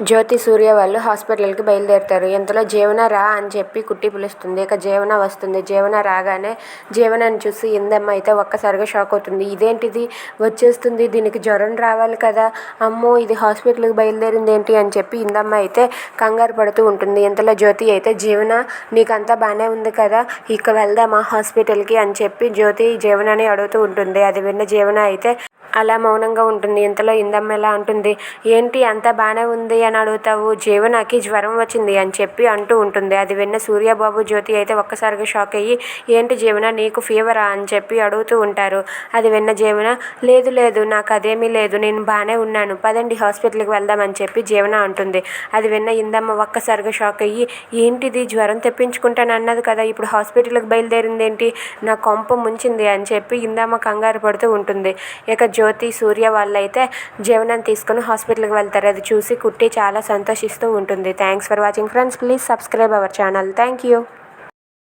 జ్యోతి సూర్య వాళ్ళు హాస్పిటల్కి బయలుదేరుతారు. ఇంతలో జీవన రా అని చెప్పి కుట్టి పిలుస్తుంది. ఇక జీవన వస్తుంది. జీవన రాగానే జీవనాన్ని చూసి ఇందమ్మ అయితే ఒక్కసారిగా షాక్ అవుతుంది. ఇదేంటిది? వచ్చేస్తుంది. దీనికి జ్వరం రావాలి కదా. అమ్మో ఇది హాస్పిటల్కి బయలుదేరింది ఏంటి? అని చెప్పి ఇందమ్మ అయితే కంగారు పడుతూ ఉంటుంది. ఇంతలో జ్యోతి అయితే జీవన నీకంతా బాగానే ఉంది కదా. ఇక వెళ్దామా హాస్పిటల్కి? అని చెప్పి జ్యోతి జీవనని అడుగుతూ ఉంటుంది. అది విన్న జీవన అయితే అలా మౌనంగా ఉంటుంది. ఇంతలో ఇందమ్మ ఎలా అంటుంది? ఏంటి అంతా బాగానే ఉంది అని అడుగుతావు? జీవనకి జ్వరం వచ్చింది అని చెప్పి అంటూ ఉంటుంది. అది విన్న సూర్యబాబు జ్యోతి అయితే ఒక్కసారిగా షాక్ అయ్యి ఏంటి జీవన నీకు ఫీవరా? అని చెప్పి అడుగుతూ ఉంటారు. అది విన్న జీవన లేదు లేదు నాకు అదేమీ లేదు. నేను బాగానే ఉన్నాను. పదండి హాస్పిటల్కి వెళ్దామని చెప్పి జీవన అంటుంది. అది విన్న ఇందమ్మ ఒక్కసారిగా షాక్ అయ్యి ఏంటిది? జ్వరం తెప్పించుకుంటాను అన్నది కదా. ఇప్పుడు హాస్పిటల్కి బయలుదేరింది ఏంటి నా కొంప ముంచింది అని చెప్పి ఇందమ్మ కంగారు పడుతూ ఉంటుంది. ఇక జ్యోతి సూర్య వాళ్ళైతే జీవనం తీసుకుని హాస్పిటల్కి వెళ్తారు. అది చూసి కుట్టి చాలా సంతోషిస్తూ ఉంటుంది. Thanks for watching friends please subscribe our channel thank you